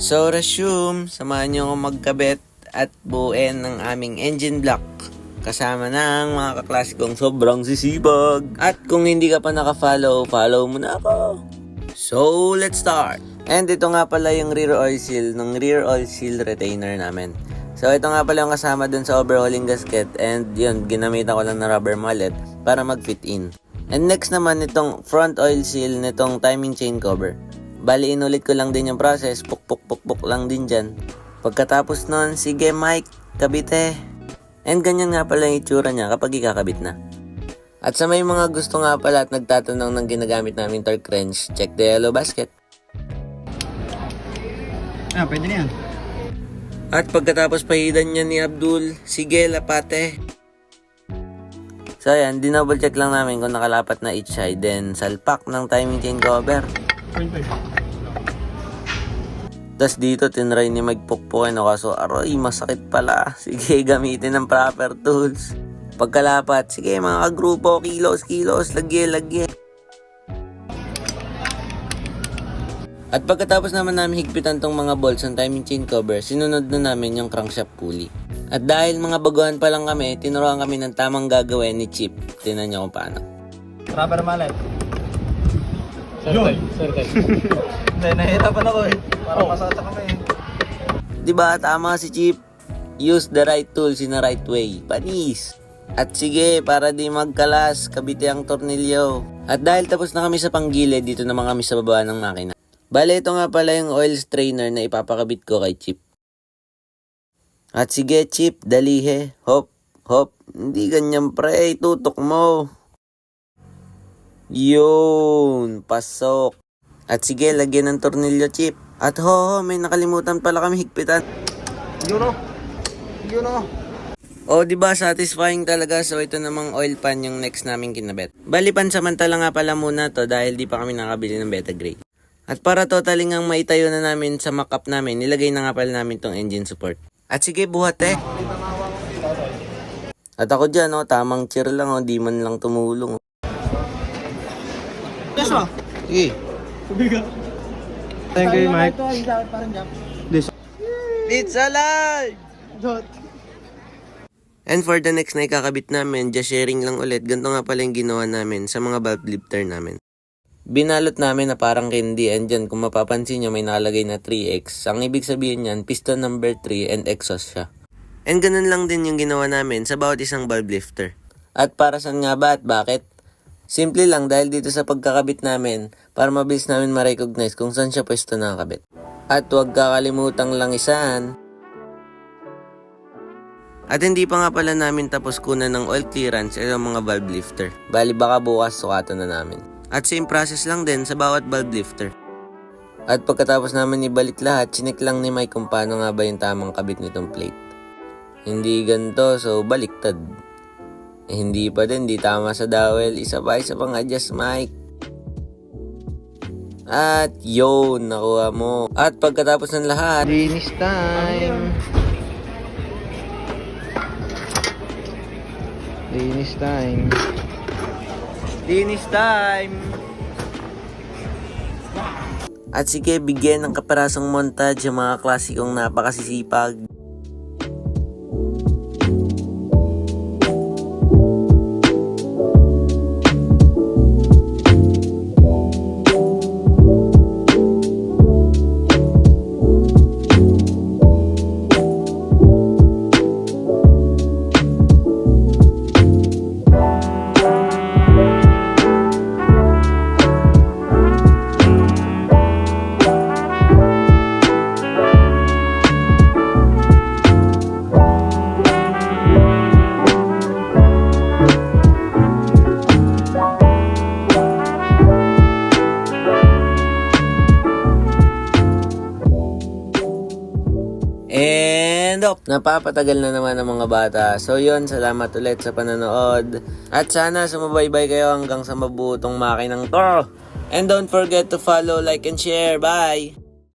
So resume, samahan nyo akong magkabit at buuin ng aming engine block. Kasama ng mga kaklasikong sobrang sisibag. At kung hindi ka pa naka-follow, follow mo na ako. So, let's start! And ito nga pala yung rear oil seal ng rear oil seal retainer namin. So, ito nga pala yung kasama dun sa overhauling gasket and yun, ginamitan ko lang na rubber mallet para mag-fit in. And next naman itong front oil seal nitong timing chain cover. Bali, inulit ko lang din yung process, puk puk puk puk lang din dyan. Pagkatapos nun, sige Mike, kabite. And ganyan nga pala yung itsura niya kapag ikakabit na. At sa may mga gusto nga pala at nagtatanong ng ginagamit namin torque wrench, check the yellow basket. Ah, pwede na yan. At pagkatapos pahidan niya ni Abdul, sige lapate. So ayan, dinouble check lang namin kung nakalapat na each side. Then salpak ng timing chain cover. Tapos dito tinry ni magpukpukin ako kaso aroy masakit pala. Sige gamitin ng proper tools. Pagkalapat, sige mga kagrupo, kilos, kilos, lagye, lagye. At pagkatapos naman namin higpitan tong mga bolts ng timing chain cover, sinunod na namin yung crankshaft pulley. At dahil mga baguhan pa lang kami, tinuruan kami ng tamang gagawin ni Chip. Tinan niyo kung paano. Rubber mallet. Yun! Hindi, nahihirapan ako eh. Parang masasa kami eh. Di ba tama si Chip? Use the right tools in the right way. Panis! At sige, para di magkalas, kabite ang tornilyo. At dahil tapos na kami sa panggilid, dito naman kami sa baba ng makina. Bale, ito nga pala yung oil strainer na ipapakabit ko kay Chip. At sige, Chip, dalihe. Hop, hop. Hindi ganyan, pre. Tutok mo. Yun, pasok. At sige, lagyan ng tornilyo, Chip. At ho, ho, may nakalimutan pala kami higpitan. Yun o. Yun o. O, di ba satisfying talaga? So, ito namang oil pan yung next namin kinabet. Bali, pansamantala nga pala muna to dahil di pa kami nakabili ng Beta Gray. At para totaling ang maitayo na namin sa mock-up namin, nilagay na nga pala namin tong engine support. At sige, buhat eh. At ako dyan, oh, tamang cheer lang, oh, di man lang tumulong. oh. Yes o. Sige. Thank you, Mike. This. It's alive! And for the next na ikakabit namin, just sharing lang ulit, ganito nga pala yung ginawa namin sa mga valve lifter namin. Binalot namin na parang candy and dyan kung mapapansin nyo may nakalagay na 3X. Ang ibig sabihin yan, piston number 3 and exhaust siya. And ganun lang din yung ginawa namin sa bawat isang valve lifter. At para saan nga ba at bakit? Simple lang dahil dito sa pagkakabit namin para mabilis namin ma-recognize kung saan siya pwesto nakakabit. At huwag kakalimutang langisan. At hindi pa nga pala namin tapos kunan ng oil clearance at mga valve lifter. Bali baka bukas sukatan na namin. At same process lang din sa bawat valve lifter. At pagkatapos namin ibalik lahat, chinik lang ni Mike kung paano nga ba yung tamang kabit nitong plate. Hindi ganito, so baliktad. Eh, hindi pa din, di tama sa dowel. Isa pa, isa pang adjust, Mike. At yun, nakuha mo. At pagkatapos ng lahat, Linis time. Linis time. Linis time! At sige, bigyan ng kaparasong montage yung mga klasikong napakasisipag. Up, napapatagal na naman ng mga bata. So yun, salamat ulit sa panonood. At sana sumubaybay kayo hanggang sa mabutong makinang to. And don't forget to follow, like, and share. Bye!